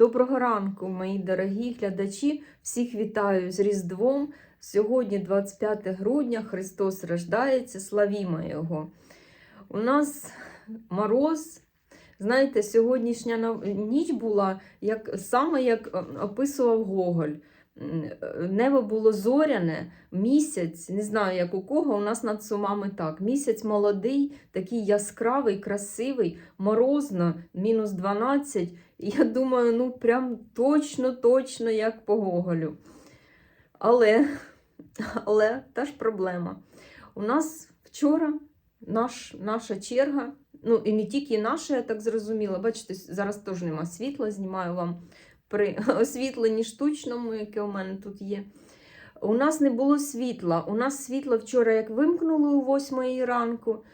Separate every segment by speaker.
Speaker 1: Доброго ранку, мої дорогі глядачі. Всіх вітаю з Різдвом. Сьогодні 25 грудня, Христос рождається, славімо Його. У нас мороз. Знаєте, сьогоднішня ніч була як, саме як е, описував Гоголь. Е, Небо було зоряне, місяць, не знаю, як у кого, у нас над сумами так. Місяць молодий, такий яскравий, красивий, морозно, мінус 12. Я думаю, ну прям точно, точно як по Гоголю. Але, але та ж проблема. У нас вчора наш, наша черга, ну і не тільки наша, я так зрозуміла. Бачите, зараз теж нема світла, знімаю вам при освітленні штучному, яке у мене тут є. У нас не було світла. У нас світло вчора як вимкнули о 8 ранку.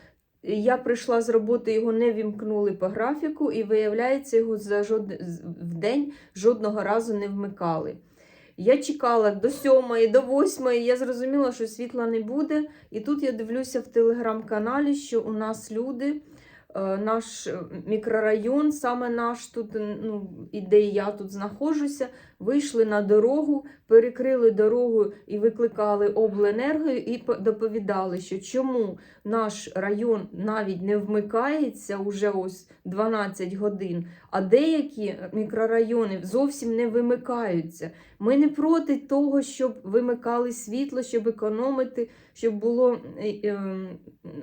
Speaker 1: Я прийшла з роботи, його не вімкнули по графіку, і виявляється, його за жод... в день жодного разу не вмикали. Я чекала до сьомої, до восьмої, я зрозуміла, що світла не буде. І тут я дивлюся в телеграм-каналі, що у нас люди, наш е, мікрорайон, саме наш тут, ну, і де я тут знаходжуся, вийшли на дорогу, перекрили дорогу і викликали обленерго і доповідали, що чому наш район навіть не вмикається уже ось 12 годин, а деякі мікрорайони зовсім не вимикаються. Ми не проти того, щоб вимикали світло, щоб економити, щоб було е, е,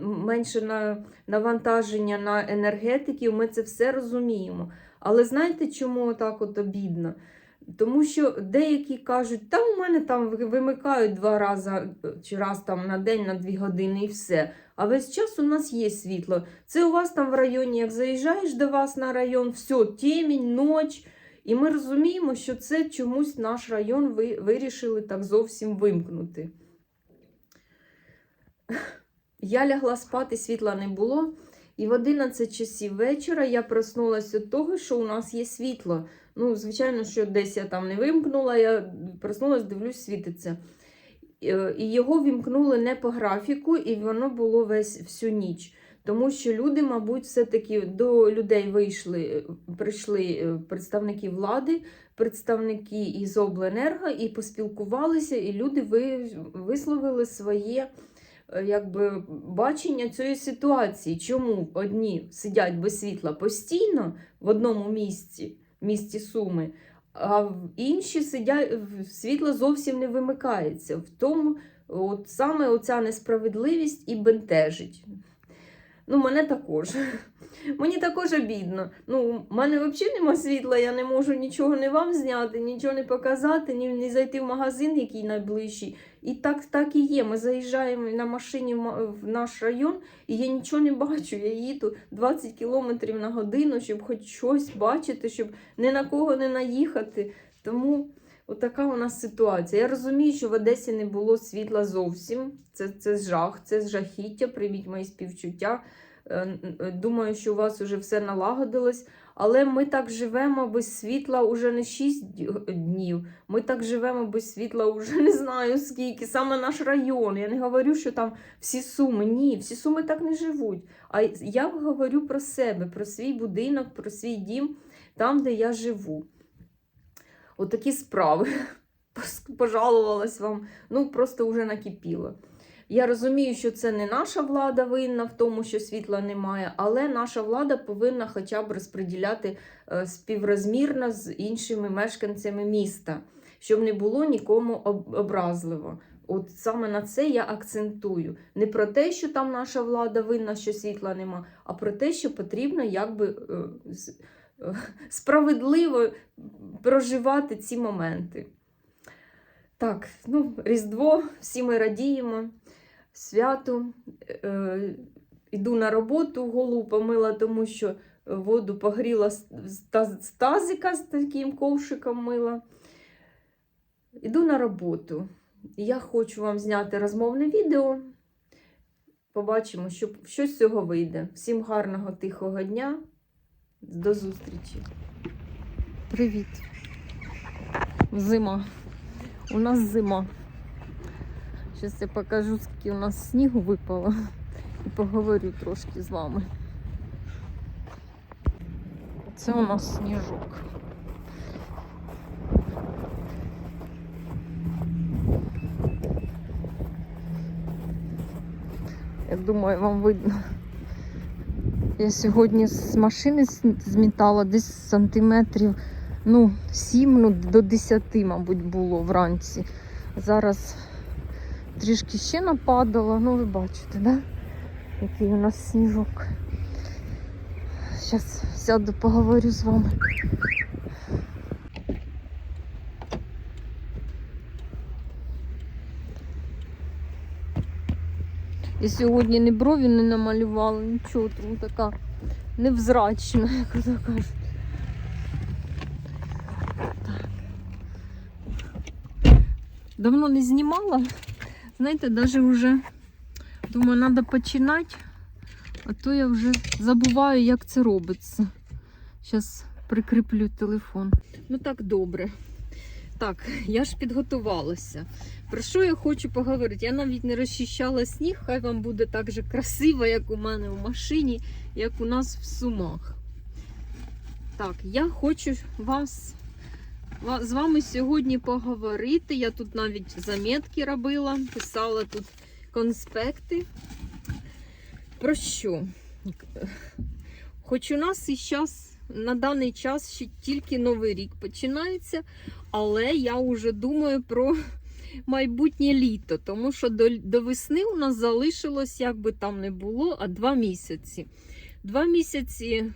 Speaker 1: менше на, навантаження на енергетиків. Ми це все розуміємо. Але знаєте, чому так от обідно? Тому що деякі кажуть, та у мене там вимикають два рази чи раз там на день на дві години і все. А весь час у нас є світло. Це у вас там в районі, як заїжджаєш до вас на район, все, темінь, ніч. І ми розуміємо, що це чомусь наш район ви, вирішили так зовсім вимкнути. Я лягла спати, світла не було. І в 11 часів вечора я проснулася від того, що у нас є світло. Ну, звичайно, що десь я там не вимкнула, я проснулася, дивлюсь, світиться. Е, І його вімкнули не по графіку, і воно було весь всю ніч. Тому що люди, мабуть, все-таки до людей вийшли, е, прийшли е, представники влади, представники із обленерго і поспілкувалися, і люди висловили своє якби, бачення цієї ситуації. Чому одні сидять без світла постійно в одному місці, місті Суми, а інші сидять, світло зовсім не вимикається. В тому от саме оця несправедливість і бентежить. Ну, мене також. Мені також обідно. Ну, в мене взагалі нема світла, я не можу нічого не вам зняти, нічого не показати, ні, ні зайти в магазин, який найближчий. І так, так і є. Ми заїжджаємо на машині в наш район, і я нічого не бачу. Я їду 20 км на годину, щоб хоч щось бачити, щоб ні на кого не наїхати. Тому отака у нас ситуація. Я розумію, що в Одесі не було світла зовсім. Це, це жах, це жахіття. Прийміть мої співчуття. Е, Думаю, що у вас вже все налагодилось. Але ми так живемо без світла уже не 6 днів. Ми так живемо без світла уже не знаю скільки. Саме наш район. Я не говорю, що там всі суми. Ні, всі суми так не живуть. А я говорю про себе, про свій будинок, про свій дім, там, де я живу. Отакі справи. Пожалувалась вам, ну просто вже накипіло. Я розумію, що це не наша влада винна в тому, що світла немає, але наша влада повинна хоча б розподіляти е, співрозмірно з іншими мешканцями міста, щоб не було нікому образливо. От саме на це я акцентую. Не про те, що там наша влада винна, що світла нема, а про те, що потрібно якби е, е, справедливо проживати ці моменти. Так, ну, Різдво, всі ми радіємо, свято. Е, іду на роботу, голову помила, тому що воду погріла з тазика з таким ковшиком мила. Іду на роботу. Я хочу вам зняти розмовне відео. Побачимо, що, що з цього вийде. Всім гарного тихого дня. До зустрічі. Привіт. Зима. У нас зима. Зараз я покажу, скільки у нас снігу випало і поговорю трошки з вами. Це у нас сніжок. Я думаю, вам видно. Я сьогодні з машини змітала десь сантиметрів ну, 7 ну, до 10, мабуть, було вранці. Зараз трішки ще нападало, ну ви бачите, да? який у нас сніжок. Зараз сяду, поговорю з вами. Я сьогодні ні брові не намалювала, нічого, тому така невзрачна, як ото кажуть. Давно не знімала. Знаєте, навіть вже думаю, треба починати, а то я вже забуваю, як це робиться. Зараз прикріплю телефон. Ну так добре. Так, я ж підготувалася. Про що я хочу поговорити? Я навіть не розчищала сніг, хай вам буде так же красиво, як у мене в машині, як у нас в сумах. Так, я хочу вас, ва- з вами сьогодні поговорити. Я тут навіть заметки робила, писала тут конспекти. Про що? Хоч у нас і зараз на даний час ще тільки новий рік починається, але я вже думаю про майбутнє літо, тому що до, до весни у нас залишилось, як би там не було, а два місяці. Два місяці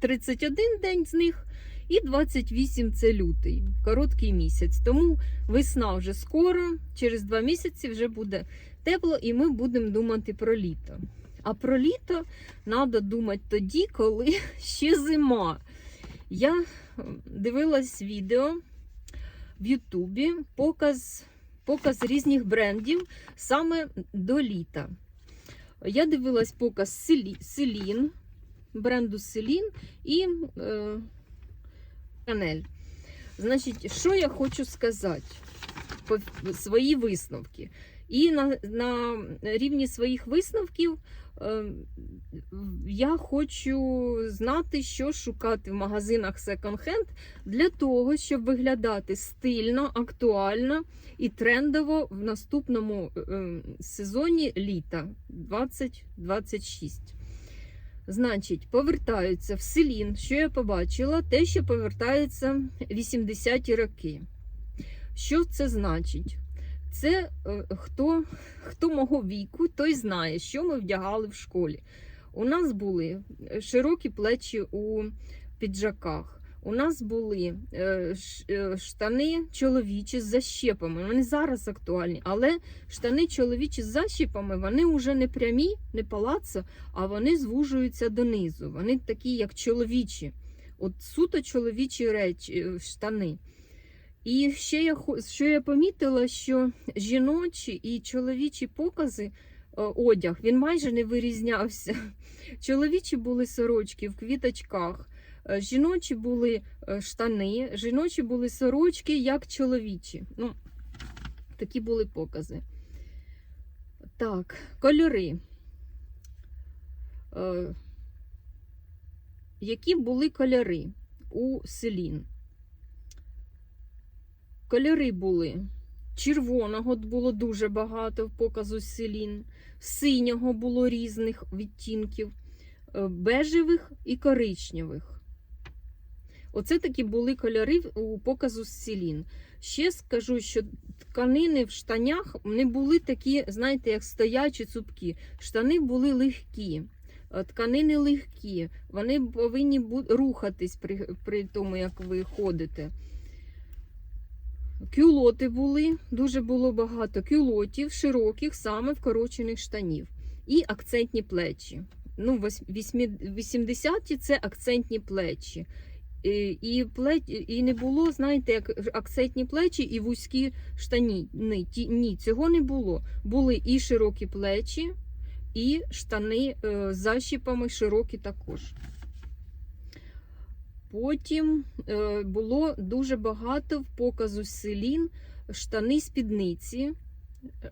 Speaker 1: 31 день з них, і 28 це лютий, короткий місяць. Тому весна вже скоро, через два місяці вже буде тепло, і ми будемо думати про літо. А про літо треба думати тоді, коли ще зима. Я дивилась відео в Ютубі, показ, показ різних брендів саме до літа. Я дивилась показ Селін, бренду Селін і е, Канель. Значить, що я хочу сказати? По свої висновки. І на, на рівні своїх висновків е, я хочу знати, що шукати в магазинах секонд-хенд для того, щоб виглядати стильно, актуально і трендово в наступному е, сезоні літа 2026. Значить, повертаються в селін. Що я побачила? Те, що повертаються 80-ті роки. Що це значить? Це е, хто, хто мого віку, той знає, що ми вдягали в школі. У нас були широкі плечі у піджаках. У нас були е, е, штани чоловічі з защепами. Вони зараз актуальні, але штани чоловічі з защепами вони вже не прямі, не палацо, а вони звужуються донизу. Вони такі, як чоловічі. От суто чоловічі речі, е, штани. І ще я що я помітила, що жіночі і чоловічі покази, одяг, він майже не вирізнявся. Чоловічі були сорочки в квіточках, жіночі були е, штани, жіночі були сорочки, як чоловічі. Ну, такі були покази. Так, кольори. Е, Які були кольори у селін? Кольори були. Червоного було дуже багато в показу селін, синього було різних відтінків, е, бежевих і коричневих. Оце такі були кольори у показу селін. Ще скажу, що тканини в штанях не були такі, знаєте, як стоячі цупкі. Штани були легкі, е, тканини легкі, вони повинні рухатись при, при тому, як ви ходите. Кюлоти були, дуже було багато кюлотів, широких, саме вкорочених штанів. І акцентні плечі. Ну, 80-ті це акцентні плечі. І, і, плеч- і не було, знаєте, як акцентні плечі і вузькі штані. Ні, ті- ні, цього не було. Були і широкі плечі, і штани е, з защіпами широкі також. Потім е, було дуже багато в показу селін штани спідниці.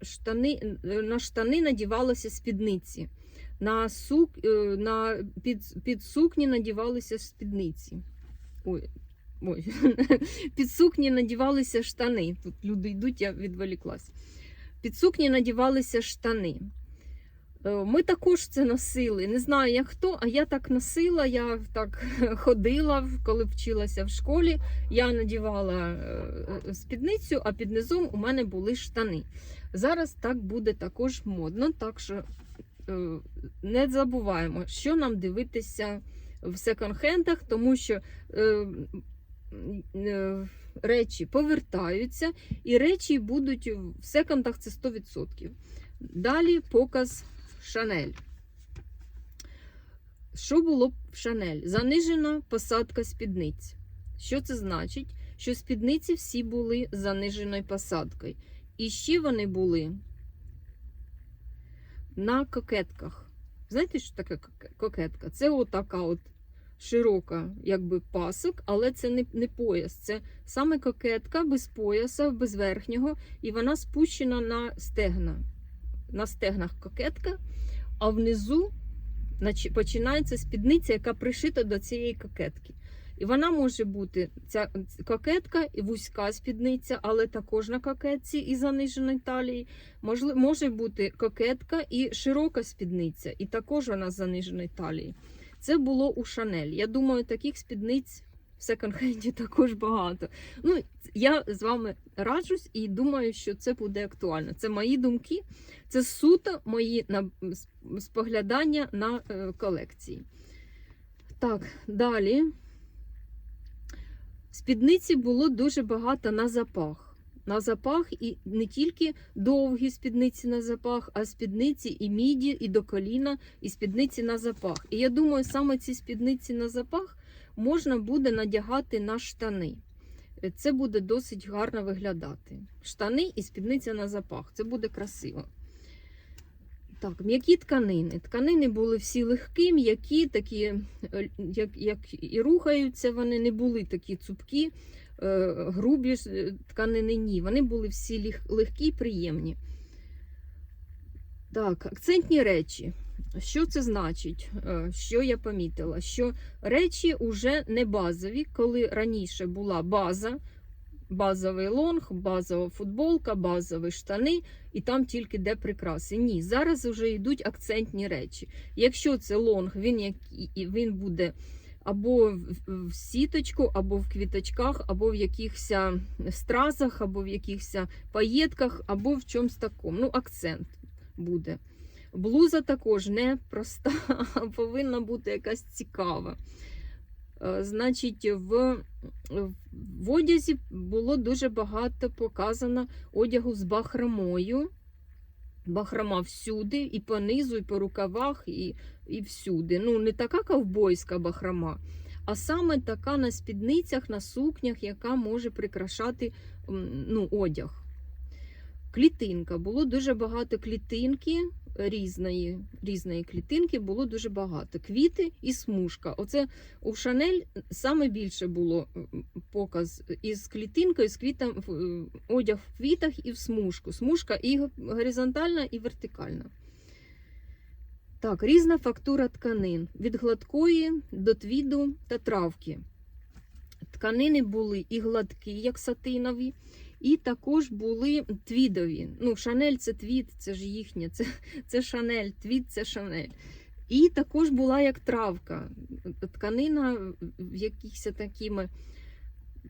Speaker 1: Штани, е, на штани надівалися спідниці. На, сук, е, на під, під сукні надівалися спідниці. Ой, ой. Під сукні надівалися штани. Тут люди йдуть, я відволіклась. Під сукні надівалися штани. Е, Ми також це носили. Не знаю, як хто, а я так носила, я так ходила, коли вчилася в школі. Я надівала е, спідницю, а під низом у мене були штани. Зараз так буде також модно, так що е, не забуваємо, що нам дивитися в секонд-хендах, тому що е, е, речі повертаються, і речі будуть в секондах це 100%. Далі показ Шанель. Що було в Шанель? Занижена посадка спідниць. Що це значить? Що спідниці всі були заниженою посадкою. І ще вони були на кокетках. Знаєте, що таке кокетка? Це отака от широка, якби пасок, але це не, не пояс. Це саме кокетка без пояса, без верхнього, і вона спущена на стегна. На стегнах кокетка, а внизу починається спідниця, яка пришита до цієї кокетки. І вона може бути ця кокетка і вузька спідниця, але також на кокетці і заниженої талії. Може бути кокетка і широка спідниця, і також вона з заниженої талії. Це було у Шанель. Я думаю, таких спідниць в секонд-хенді також багато. Ну, я з вами раджусь і думаю, що це буде актуально. Це мої думки, це суто мої споглядання на е, колекції. Так, далі. Спідниці було дуже багато на запах. На запах і не тільки довгі спідниці на запах, а спідниці і міді, і до коліна, і спідниці на запах. І я думаю, саме ці спідниці на запах можна буде надягати на штани. Це буде досить гарно виглядати. Штани і спідниця на запах. Це буде красиво. Так, м'які тканини. Тканини були всі легкі, м'які, такі, е, як, як і рухаються, вони не були такі цупкі, грубі е, тканини. Ні. Вони були всі легкі і приємні. Так, акцентні речі. Що це значить? Е, Що я помітила? Що речі вже не базові, коли раніше була база, базовий лонг, базова футболка, базові штани, і там тільки де прикраси. Ні, зараз вже йдуть акцентні речі. Якщо це лонг, він, як, він буде або в, сіточку, або в квіточках, або в якихось стразах, або в якихось паєтках, або в чомусь такому. Ну, акцент буде. Блуза також не проста, а повинна бути якась цікава. Е, Значить, в, в одязі було дуже багато показано одягу з бахромою. Бахрома всюди, і по низу, і по рукавах, і, і всюди. Ну, не така ковбойська бахрома, а саме така на спідницях, на сукнях, яка може прикрашати ну, одяг. Клітинка. Було дуже багато клітинки різної, різної клітинки, було дуже багато. Квіти і смужка. Оце у Шанель саме більше було показ із клітинкою, з квітом, е, одяг в квітах і в смужку. Смужка і горизонтальна, і вертикальна. Так, різна фактура тканин від гладкої до твіду та травки. Тканини були і гладкі, як сатинові, і також були твідові. Ну, Шанель це твід, це ж їхнє, це, це Шанель, твід це Шанель. І також була як травка. Тканина в якихось такими.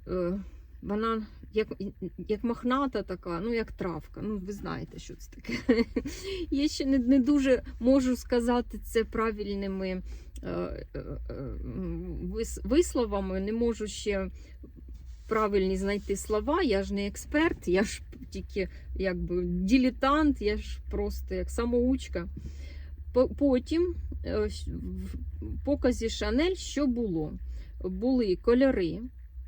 Speaker 1: Е, вона як, як мохната така, ну як травка. Ну, ви знаєте, що це таке. Я ще не, не дуже можу сказати це правильними е, е, висловами, не можу ще правильні знайти слова. Я ж не експерт, я ж тільки якби дилетант, я ж просто як самоучка. Потім е, в показі Шанель що було? Були кольори.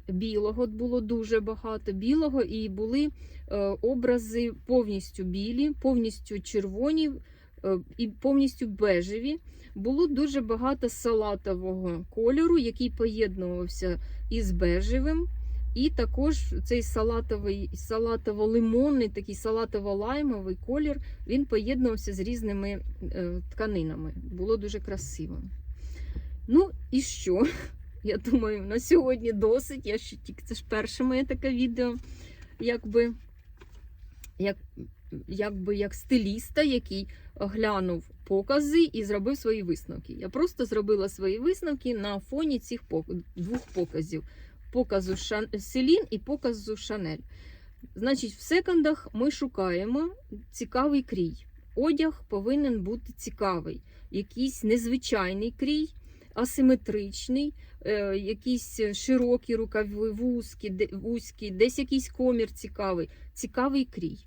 Speaker 1: Білого було дуже багато білого, і були е, образи повністю білі, повністю червоні е, і повністю бежеві. Було дуже багато салатового кольору, який поєднувався із бежевим. І також цей салатовий, салатово-лимонний, такий салатово-лаймовий колір, він поєднувався з різними е, тканинами. Було дуже красиво. Ну і що? Я думаю, на сьогодні досить. Я ще тільки це ж перше моє таке відео, якби як якби як стиліста, який глянув покази і зробив свої висновки. Я просто зробила свої висновки на фоні цих двох показів: показу Шан... Селін і показу Шанель. Значить, в секондах ми шукаємо цікавий крій. Одяг повинен бути цікавий, якийсь незвичайний крій, асиметричний, е, якісь широкі рукави, вузькі, де- вузькі, десь якийсь комір цікавий, цікавий крій.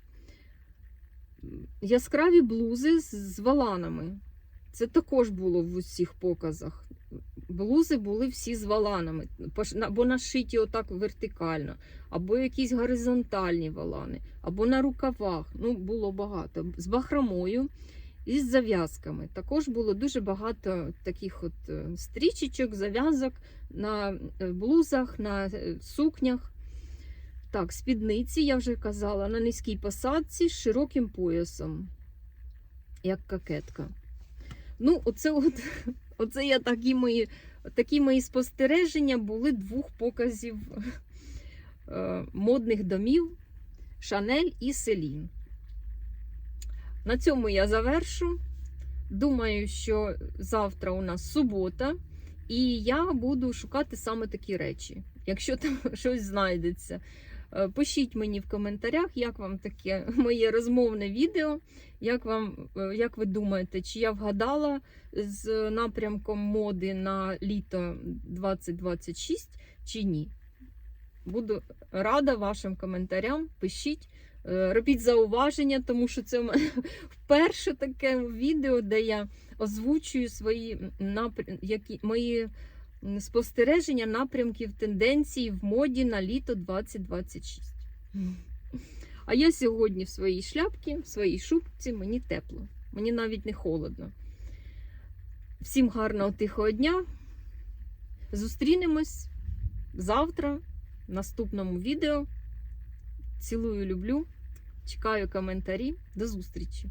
Speaker 1: Яскраві блузи з, валанами. Це також було в усіх показах. Блузи були всі з валанами, або нашиті отак вертикально, або якісь горизонтальні валани, або на рукавах. Ну, було багато. З бахромою і з зав'язками. Також було дуже багато таких от е, стрічечок, зав'язок на е, блузах, на е, сукнях. Так, спідниці, я вже казала, на низькій посадці з широким поясом, як кокетка. Ну, оце, от, оце я такі мої, такі мої спостереження були двох показів е, модних домів Шанель і Селін. На цьому я завершу. Думаю, що завтра у нас субота, і я буду шукати саме такі речі. Якщо там щось знайдеться, пишіть мені в коментарях, як вам таке моє розмовне відео. Як, вам, е, як ви думаєте, чи я вгадала з напрямком моди на літо 2026 чи ні? Буду рада вашим коментарям. Пишіть, е, робіть зауваження, тому що це вперше таке відео, де я озвучую свої напрям... які... мої спостереження напрямків тенденцій в моді на літо 2026. А я сьогодні в своїй шляпці, в своїй шубці, мені тепло, мені навіть не холодно. Всім гарного тихого дня. Зустрінемось завтра в наступному відео. Цілую, люблю. Чекаю коментарі. До зустрічі!